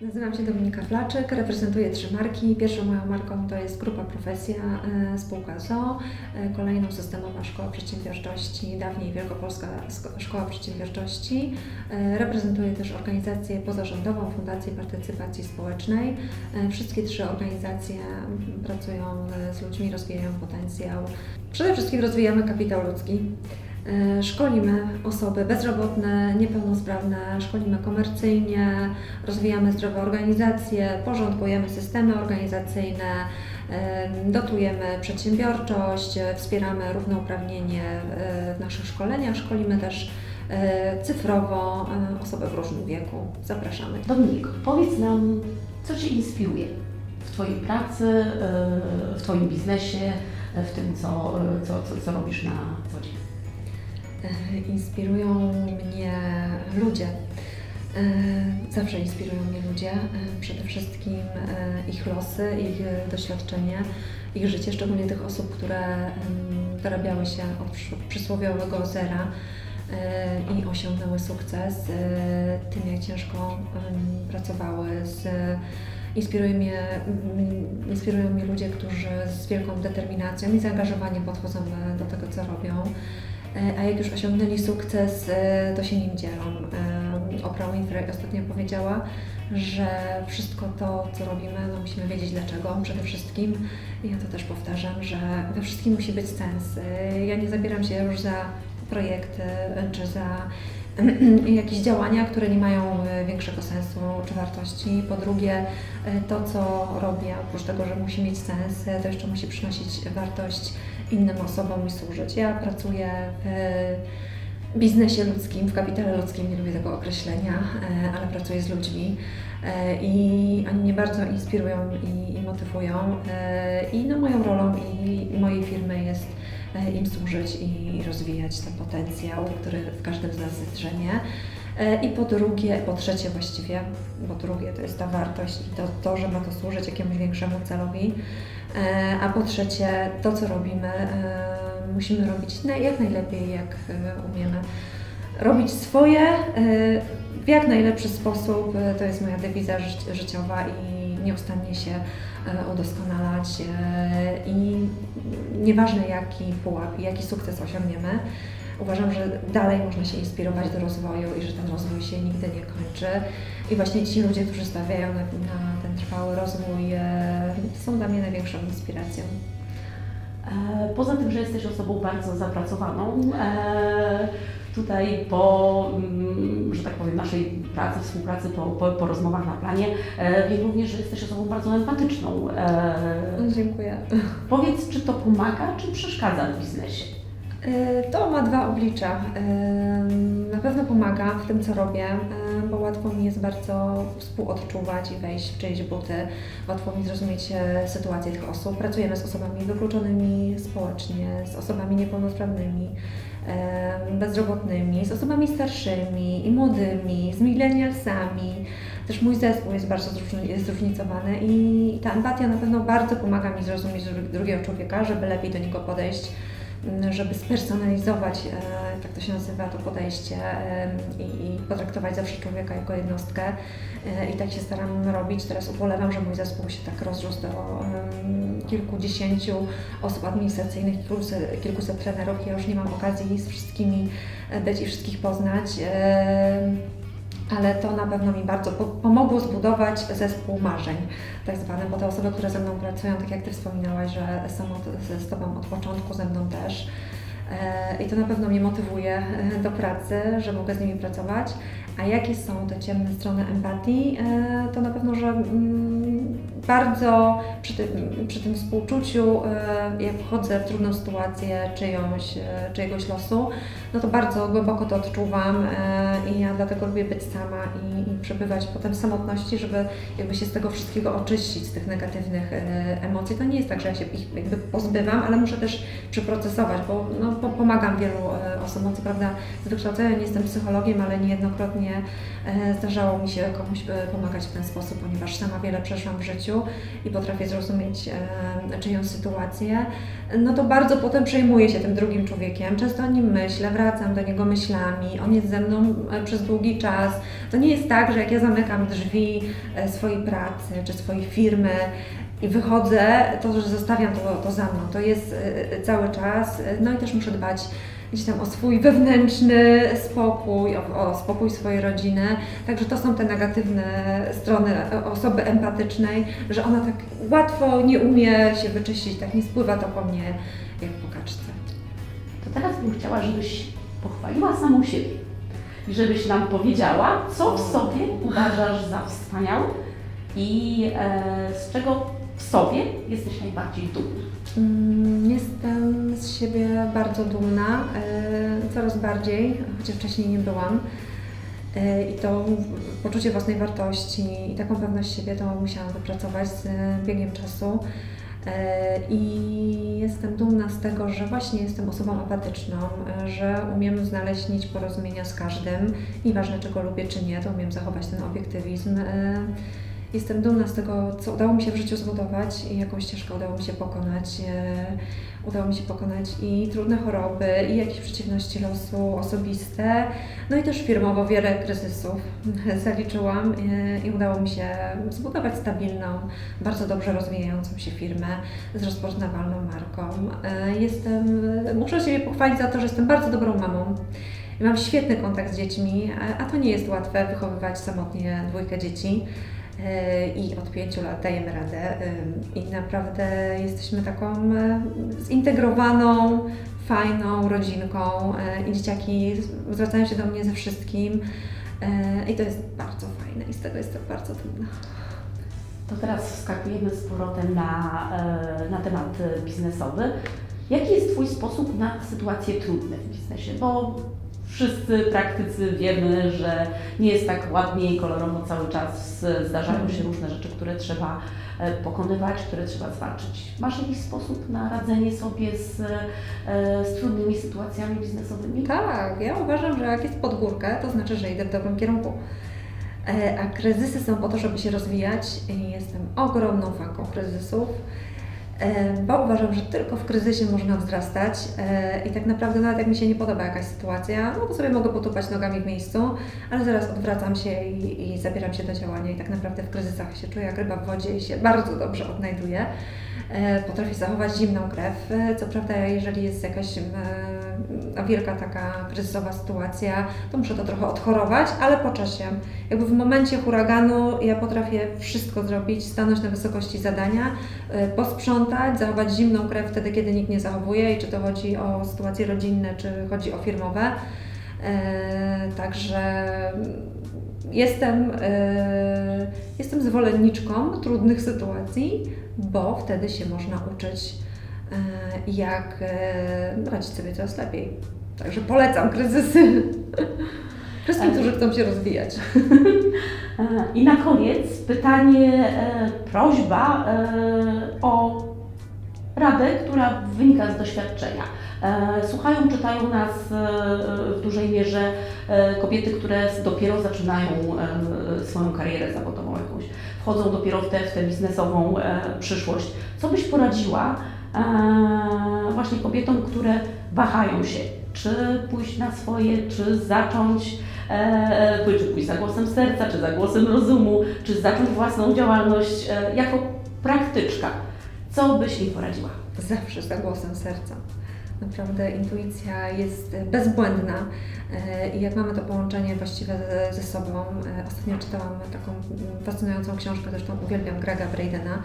Nazywam się Dominika Flaczek, reprezentuję trzy marki. Pierwszą moją marką to jest Grupa Profesja, e, spółka ZO. E, Kolejną Systemowa Szkoła Przedsiębiorczości, dawniej Wielkopolska Szkoła Przedsiębiorczości. E, Reprezentuję też organizację pozarządową Fundację Partycypacji Społecznej. Wszystkie trzy organizacje pracują z ludźmi, rozwijają potencjał. Przede wszystkim rozwijamy kapitał ludzki. E, Szkolimy osoby bezrobotne, niepełnosprawne, szkolimy komercyjnie, rozwijamy zdrowe organizacje, porządkujemy systemy organizacyjne, e, dotujemy przedsiębiorczość, wspieramy równouprawnienie e, w naszych szkoleniach, szkolimy też cyfrowo osoby w różnym wieku. Zapraszamy. Dominik, powiedz nam, co Cię inspiruje w Twojej pracy, w Twoim biznesie, w tym, co, co, co, co robisz na co dzień. E, Inspirują mnie ludzie. E, Zawsze inspirują mnie ludzie. E, Przede wszystkim ich losy, ich doświadczenie, ich życie, szczególnie tych osób, które em, dorabiały się od przy- przysłowiowego zera i osiągnęły sukces, tym jak ciężko pracowały. Inspiruje mnie, mm, inspirują mnie ludzie, którzy z wielką determinacją i zaangażowaniem podchodzą do tego, co robią. E, A jak już osiągnęli sukces, e, to się nim dzielą. E, Oprah Winfrey ostatnio powiedziała, że wszystko to, co robimy, no musimy wiedzieć dlaczego przede wszystkim. Ja to też powtarzam, że we wszystkim musi być sens. Ja nie zabieram się już za projekty czy za jakieś działania, które nie mają większego sensu czy wartości. Po drugie, to co robię, oprócz tego, że musi mieć sens, to jeszcze musi przynosić wartość innym osobom i służyć. Ja pracuję w biznesie ludzkim, w kapitale ludzkim, nie lubię tego określenia, e, ale pracuję z ludźmi e, i oni mnie bardzo inspirują i, i motywują. e, I no, moją rolą i, mojej firmy jest e, im służyć i rozwijać ten potencjał, który w każdym z nas drzemie. E, I po drugie, po trzecie właściwie, po drugie to jest ta wartość i to, to że ma to służyć jakiemuś większemu celowi. E, A po trzecie, to co robimy, e, musimy robić jak najlepiej, jak umiemy. Robić swoje w jak najlepszy sposób. To jest moja dewiza życiowa i nieustannie się udoskonalać. I nieważne jaki pułap jaki sukces osiągniemy, uważam, że dalej można się inspirować do rozwoju i że ten rozwój się nigdy nie kończy. I właśnie ci ludzie, którzy stawiają na, na ten trwały rozwój, e, są dla mnie największą inspiracją. E, Poza tym, że jesteś osobą bardzo zapracowaną, e, tutaj po, mm, że tak powiem, naszej pracy, współpracy, po, po, po rozmowach na planie, wiem również, że jesteś osobą bardzo empatyczną. Dziękuję. Powiedz, czy to pomaga, czy przeszkadza w biznesie? E, To ma dwa oblicza. E, Na pewno pomaga w tym, co robię, e, bo łatwo mi jest bardzo współodczuwać i wejść w czyjeś buty. Łatwo mi zrozumieć e, sytuację tych osób. Pracujemy z osobami wykluczonymi społecznie, z osobami niepełnosprawnymi, e, bezrobotnymi, z osobami starszymi i młodymi, z millennialsami. Też mój zespół jest bardzo zróżni- zróżnicowany i ta empatia na pewno bardzo pomaga mi zrozumieć dru- drugiego człowieka, żeby lepiej do niego podejść żeby spersonalizować, e, tak to się nazywa, to podejście i, potraktować zawsze człowieka jako jednostkę. E, I tak się staram robić. Teraz ubolewam, że mój zespół się tak rozrósł do kilkudziesięciu osób administracyjnych, kilkuset, kilkuset trenerów. Ja już nie mam okazji z wszystkimi e, być i wszystkich poznać. Ale to na pewno mi bardzo po- pomogło zbudować zespół marzeń, tak zwany, bo te osoby, które ze mną pracują, tak jak Ty wspominałaś, że są od, z Tobą od początku, ze mną też. E, I to na pewno mnie motywuje e, do pracy, że mogę z nimi pracować. A jakie są te ciemne strony empatii? E, To na pewno, że mm, bardzo przy tym, przy tym współczuciu, e, jak wchodzę w trudną sytuację czyjąś, e, czyjegoś losu, no to bardzo głęboko to odczuwam i ja dlatego lubię być sama i, i przebywać potem w samotności, żeby jakby się z tego wszystkiego oczyścić, z tych negatywnych emocji. To nie jest tak, że ja się ich jakby pozbywam, ale muszę też przeprocesować, bo no, po, pomagam wielu osobą, co prawda z wykształcenia nie jestem psychologiem, ale niejednokrotnie e, zdarzało mi się komuś e, pomagać w ten sposób, ponieważ sama wiele przeszłam w życiu i potrafię zrozumieć e, czyjąś sytuację, no to bardzo potem przejmuję się tym drugim człowiekiem. Często o nim myślę, wracam do niego myślami, on jest ze mną przez długi czas. To nie jest tak, że jak ja zamykam drzwi swojej pracy czy swojej firmy i wychodzę, to że zostawiam to, to za mną. To jest cały czas. No i też muszę dbać gdzieś tam o swój wewnętrzny spokój, o, o spokój swojej rodziny. Także to są te negatywne strony osoby empatycznej, że ona tak łatwo nie umie się wyczyścić, tak nie spływa to po mnie jak po kaczce. To teraz bym chciała, żebyś pochwaliła samą siebie i żebyś nam powiedziała, co w sobie uważasz za wspaniałe i e, z czego w sobie jesteś najbardziej dumna. Mm, Jestem z siebie bardzo dumna, e, coraz bardziej, chociaż wcześniej nie byłam. E, I to poczucie własnej wartości i taką pewność siebie to musiałam wypracować z biegiem czasu. E, I jestem dumna z tego, że właśnie jestem osobą empatyczną, e, że umiem znaleźć nić porozumienia z każdym. Nieważne, czy go lubię, czy nie, to umiem zachować ten obiektywizm. Jestem dumna z tego, co udało mi się w życiu zbudować i jaką ścieżkę udało mi się pokonać. E, Udało mi się pokonać i trudne choroby, i jakieś przeciwności losu osobiste, no i też firmowo wiele kryzysów zaliczyłam e, i udało mi się zbudować stabilną, bardzo dobrze rozwijającą się firmę z rozpoznawalną marką. E, Jestem, muszę siebie pochwalić za to, że jestem bardzo dobrą mamą. Mam świetny kontakt z dziećmi, a to nie jest łatwe wychowywać samotnie dwójkę dzieci. I od pięciu lat dajemy radę. I naprawdę jesteśmy taką e, zintegrowaną, fajną rodzinką. e, I dzieciaki zwracają się do mnie ze wszystkim. E, I to jest bardzo fajne i z tego jestem bardzo dumna. To teraz wskakujemy z powrotem na, na temat biznesowy. Jaki jest Twój sposób na sytuacje trudne w biznesie? Bo wszyscy praktycy wiemy, że nie jest tak ładnie i kolorowo cały czas. Zdarzają się różne rzeczy, które trzeba e, pokonywać, które trzeba zwalczyć. Masz jakiś sposób na radzenie sobie z, e, z trudnymi sytuacjami biznesowymi? Tak, ja uważam, że jak jest pod górkę, to znaczy, że idę w dobrym kierunku. E, A kryzysy są po to, żeby się rozwijać jestem ogromną fanką kryzysów, e, bo uważam, że tylko w kryzysie można wzrastać e, i tak naprawdę nawet jak mi się nie podoba jakaś sytuacja, no to sobie mogę potupać nogami w miejscu, ale zaraz odwracam się i, i zabieram się do działania i tak naprawdę w kryzysach się czuję jak ryba w wodzie i się bardzo dobrze odnajduję. E, Potrafię zachować zimną krew. E, Co prawda, jeżeli jest jakaś e, wielka taka kryzysowa sytuacja, to muszę to trochę odchorować, ale po czasie. Jakby w momencie huraganu ja potrafię wszystko zrobić, stanąć na wysokości zadania, e, posprzątać, zachować zimną krew wtedy, kiedy nikt nie zachowuje i czy to chodzi o sytuacje rodzinne, czy chodzi o firmowe. E, Także jestem, e, jestem zwolenniczką trudnych sytuacji, bo wtedy się można uczyć, e, jak e, radzić sobie coraz lepiej. Także polecam kryzysy wszystkim, którzy chcą się rozwijać. E, I na koniec pytanie, prośba o radę, która wynika z doświadczenia. Słuchają, czytają nas w dużej mierze kobiety, które dopiero zaczynają swoją karierę zawodową jakąś, wchodzą dopiero w tę, w tę biznesową przyszłość. Co byś poradziła właśnie kobietom, które wahają się, czy pójść na swoje, czy zacząć e, czy pójść za głosem serca, czy za głosem rozumu, czy zacząć własną działalność e, jako praktyczka. Co byś im poradziła? Zawsze za głosem serca. Naprawdę intuicja jest bezbłędna e, i jak mamy to połączenie właściwe ze, sobą, e, ostatnio czytałam taką fascynującą książkę, zresztą uwielbiam Grega Bradena,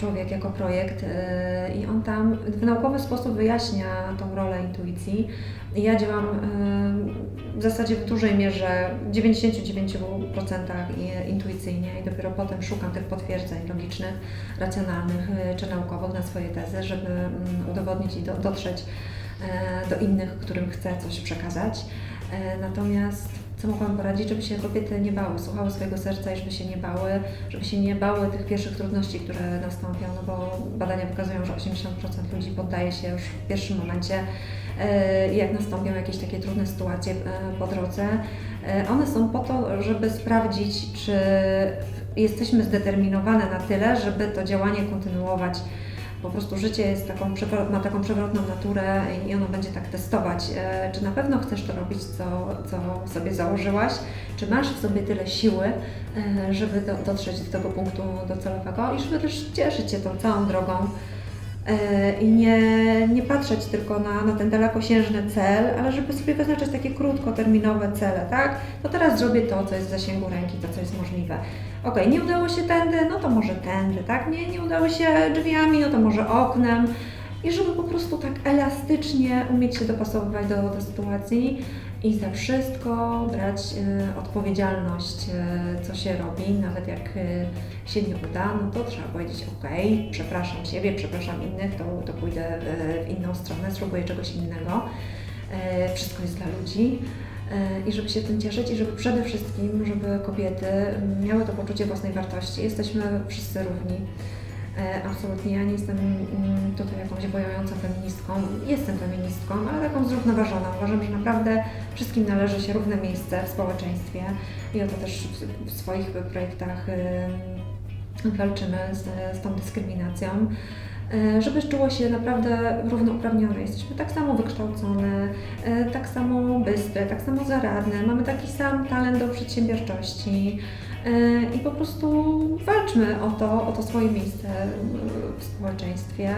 Człowiek jako projekt e, i on tam w naukowy sposób wyjaśnia tą rolę intuicji. Ja działam e, w zasadzie w dużej mierze, w 99% i- intuicyjnie i dopiero potem szukam tych potwierdzeń logicznych, racjonalnych e, czy naukowych na swoje tezy, żeby mm, udowodnić i do, dotrzeć e, do innych, którym chcę coś przekazać. Natomiast co mogłam poradzić, żeby się kobiety nie bały, słuchały swojego serca i żeby się nie bały, żeby się nie bały tych pierwszych trudności, które nastąpią, no bo badania pokazują, że 80% ludzi poddaje się już w pierwszym momencie e, jak nastąpią jakieś takie trudne sytuacje e, po drodze. E, One są po to, żeby sprawdzić, czy jesteśmy zdeterminowane na tyle, żeby to działanie kontynuować. Po prostu życie jest taką, ma taką przewrotną naturę i ono będzie tak testować, e, czy na pewno chcesz to robić, co, co sobie założyłaś, czy masz w sobie tyle siły, e, żeby do, dotrzeć do tego punktu docelowego? I żeby też cieszyć się tą całą drogą i nie, nie patrzeć tylko na, na ten dalekosiężny cel, ale żeby sobie wyznaczać takie krótkoterminowe cele, tak? To teraz zrobię to, co jest w zasięgu ręki, to, co jest możliwe. Okej, nie udało się tędy, no to może tędy, tak? Nie, nie udało się drzwiami, no to może oknem. I żeby po prostu tak elastycznie umieć się dopasowywać do, do sytuacji i za wszystko brać e, odpowiedzialność, e, co się robi, nawet jak e, się nie uda, no to trzeba powiedzieć ok, przepraszam siebie, przepraszam innych, to, to pójdę w inną stronę, spróbuję czegoś innego. Wszystko jest dla ludzi. I żeby się tym cieszyć i żeby przede wszystkim, żeby kobiety miały to poczucie własnej wartości. Jesteśmy wszyscy równi. E, Absolutnie, ja nie jestem mm, tutaj jakąś wojującą feministką. Jestem feministką, ale taką zrównoważoną. Uważam, że naprawdę wszystkim należy się równe miejsce w społeczeństwie i o to też w, swoich projektach ym, walczymy z, z tą dyskryminacją. E, Żeby czuło się naprawdę równouprawnione. Jesteśmy tak samo wykształcone, e, tak samo bystre, tak samo zaradne, mamy taki sam talent do przedsiębiorczości i po prostu walczmy o to, o to swoje miejsce w społeczeństwie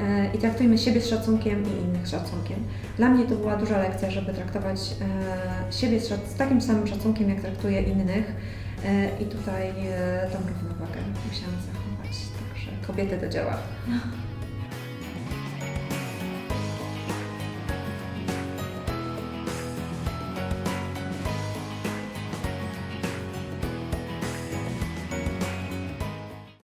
e, i traktujmy siebie z szacunkiem i innych z szacunkiem. Dla mnie to była duża lekcja, żeby traktować e, siebie z, takim samym szacunkiem, jak traktuję innych i tutaj tą równowagę musiałam zachować. Także kobiety do dzieła.